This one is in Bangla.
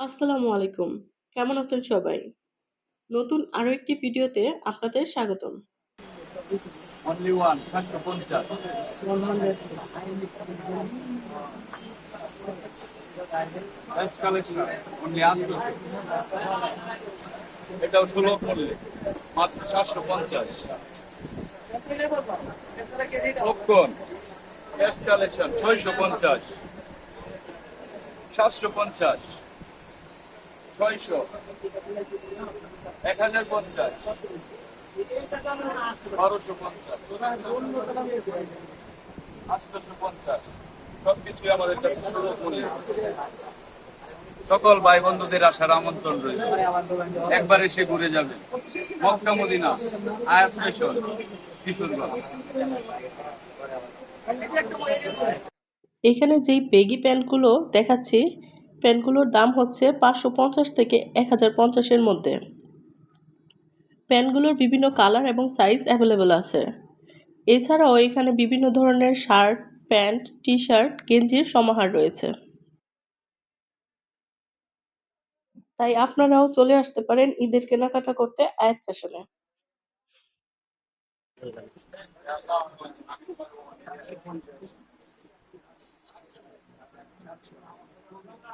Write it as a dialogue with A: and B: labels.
A: আসসালামু আলাইকুম। কেমন আছেন সবাই? নতুন আরও একটি ভিডিওতে আপনাদের স্বাগতম।
B: কালেকশন এটাও মাত্র সাতশো পঞ্চাশ বেস্ট কালেকশন ছয়শো পঞ্চাশ সাতশো পঞ্চাশ ছয়শো। এক হাজার পঞ্চাশ। বারোশো পঞ্চাশ। পঞ্চাশ। আমাদের কাছে সকল ভাই বন্ধুদের আসার আমন্ত্রণ রয়েছে একবার এসে ঘুরে যাবে। মক্কা, মদিনা, আয়াত স্টেশন কিশোরগঞ্জ।
A: এখানে যেই বেগি প্যান্টগুলো দেখাচ্ছি প্যান্টগুলোর দাম হচ্ছে পাঁচশো পঞ্চাশ থেকে এক হাজার পঞ্চাশের মধ্যে। প্যান্টগুলোর বিভিন্ন কালার এবং সাইজ অ্যাভেলেবেল আছে। এছাড়াও এখানে বিভিন্ন ধরনের শার্ট, প্যান্ট টি শার্ট গেঞ্জির সমাহার রয়েছে। তাই আপনারাও চলে আসতে পারেন ঈদের কেনাকাটা করতে আয়াত ফ্যাশনে।